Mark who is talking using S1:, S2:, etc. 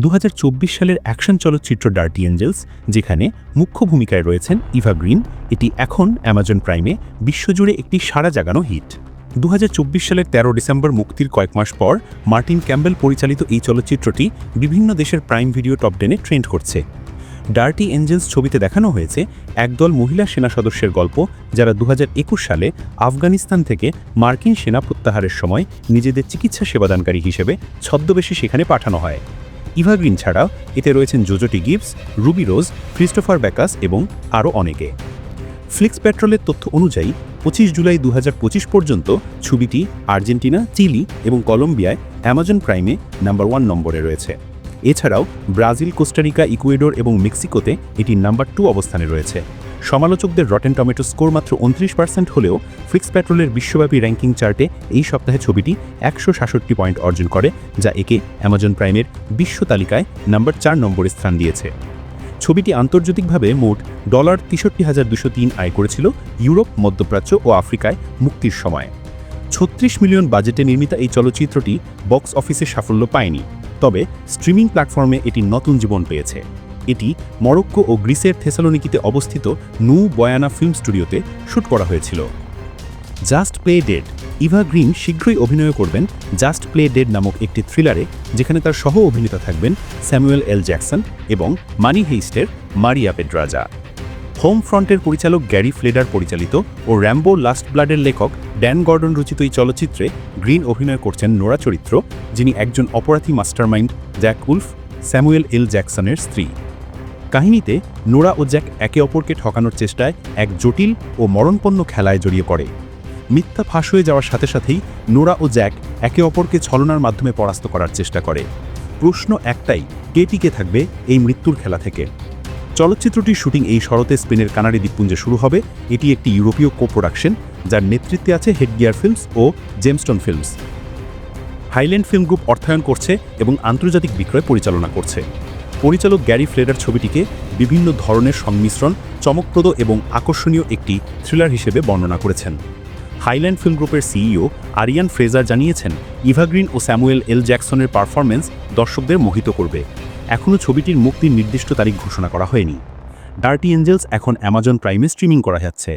S1: দু হাজার চব্বিশ সালের অ্যাকশন চলচ্চিত্র ডার্টি এঞ্জেলস, যেখানে মুখ্য ভূমিকায় রয়েছেন ইভা গ্রিন, এটি এখন অ্যামাজন প্রাইমে বিশ্বজুড়ে একটি সাড়া জাগানো হিট। দু হাজার চব্বিশ সালের ১৩ ডিসেম্বর মুক্তির কয়েক মাস পর মার্টিন ক্যাম্বেল পরিচালিত এই চলচ্চিত্রটি বিভিন্ন দেশের প্রাইম ভিডিও টপ টেনে ট্রেন্ড করছে। ডার্টি এঞ্জেলস ছবিতে দেখানো হয়েছে একদল মহিলা সেনা সদস্যের গল্প, যারা দু হাজার একুশ সালে আফগানিস্তান থেকে মার্কিন সেনা প্রত্যাহারের সময় নিজেদের চিকিৎসা সেবাদানকারী হিসেবে ছদ্মবেশে সেখানে পাঠানো হয়। ইভা গ্রিন ছাড়াও এতে রয়েছেন জোজোটি Gibbs, Ruby Rose, Christopher Backus এবং আরও অনেকে। ফ্লিক্স পেট্রোলের তথ্য অনুযায়ী, পঁচিশ জুলাই দু হাজার পঁচিশ পর্যন্ত ছবিটি আর্জেন্টিনা, চিলি এবং কলম্বিয়ায় অ্যামাজন প্রাইমে নাম্বার ওয়ান নম্বরে রয়েছে। এছাড়াও ব্রাজিল, কোস্টারিকা, ইকুয়েডর এবং মেক্সিকোতে এটি নাম্বার টু অবস্থানে রয়েছে। সমালোচকদের রটেন টমেটো স্কোর মাত্র উনত্রিশ পার্সেন্ট হলেও ফ্লিক্স পেট্রোলের বিশ্বব্যাপী র্যাঙ্কিং চার্টে এই সপ্তাহে ছবিটি একশো সাতষট্টি পয়েন্ট অর্জন করে, যা একে অ্যামাজন প্রাইমের বিশ্ব তালিকায় নাম্বার চার নম্বরে স্থান দিয়েছে। ছবিটি আন্তর্জাতিকভাবে মোট ডলার তেষট্টি হাজার দুশো তিন আয় করেছিল ইউরোপ, মধ্যপ্রাচ্য ও আফ্রিকায় মুক্তির সময়। ছত্রিশ মিলিয়ন বাজেটে নির্মিত এই চলচ্চিত্রটি বক্স অফিসে সাফল্য পায়নি, তবে স্ট্রিমিং প্ল্যাটফর্মে এটি নতুন জীবন পেয়েছে। এটি মরক্কো ও গ্রিসের থেসালোনিকিতে অবস্থিত নু বয়ানা ফিল্ম স্টুডিওতে শ্যুট করা হয়েছিল। Just play dead. Eva Green শীঘ্রই অভিনয় করবেন জাস্ট প্লে ডেড নামক একটি থ্রিলারে, যেখানে তার সহ অভিনেতা থাকবেন স্যামুয়েল এল জ্যাকসন এবং মানি হেইস্টের মারিয়া পেড্রাজা। হোম ফ্রন্টের পরিচালক গ্যারি ফ্লেডার পরিচালিত ও র্যাম্বো লাস্ট ব্লাডের লেখক ড্যান গর্ডন রচিত এই চলচ্চিত্রে গ্রিন অভিনয় করছেন নোরা চরিত্র, যিনি একজন অপরাধী mastermind, Jack Wolf, Samuel L জ্যাকসনের স্ত্রী। কাহিনীতে নোরা ও জ্যাক একে অপরকে ঠকানোর চেষ্টায় এক জটিল ও মরণপন্ন খেলায় জড়িয়ে পড়ে। মিথ্যা ফাঁস হয়ে যাওয়ার সাথে সাথেই নোরা ও জ্যাক একে অপরকে ছলনার মাধ্যমে পরাস্ত করার চেষ্টা করে। প্রশ্ন একটাই, কে টিকে থাকবে এই মৃত্যুর খেলা থেকে? চলচ্চিত্রটির শুটিং এই শরতে স্পেনের কানারি দ্বীপপুঞ্জে শুরু হবে। এটি একটি ইউরোপীয় কো প্রোডাকশন যার নেতৃত্বে আছে হেডগিয়ার ফিল্মস ও Gemstone Films. Highland Film Group অর্থায়ন করছে এবং আন্তর্জাতিক বিক্রয় পরিচালনা করছে। পরিচালক গ্যারি ফ্লেডার ছবিটিকে বিভিন্ন ধরনের সংমিশ্রণ, চমকপ্রদ এবং আকর্ষণীয় একটি থ্রিলার হিসেবে বর্ণনা করেছেন। হাইল্যান্ড ফিল্ম গ্রুপের সিইও আরিয়ান ফ্রেজার জানিয়েছেন ইভাগ্রিন ও স্যামুয়েল এল জ্যাকসনের পারফরমেন্স দর্শকদের মোহিত করবে। এখনও ছবিটির মুক্তির নির্দিষ্ট তারিখ ঘোষণা করা হয়নি। ডার্টি এঞ্জেলস এখন অ্যামাজন প্রাইমে স্ট্রিমিং করা যাচ্ছে।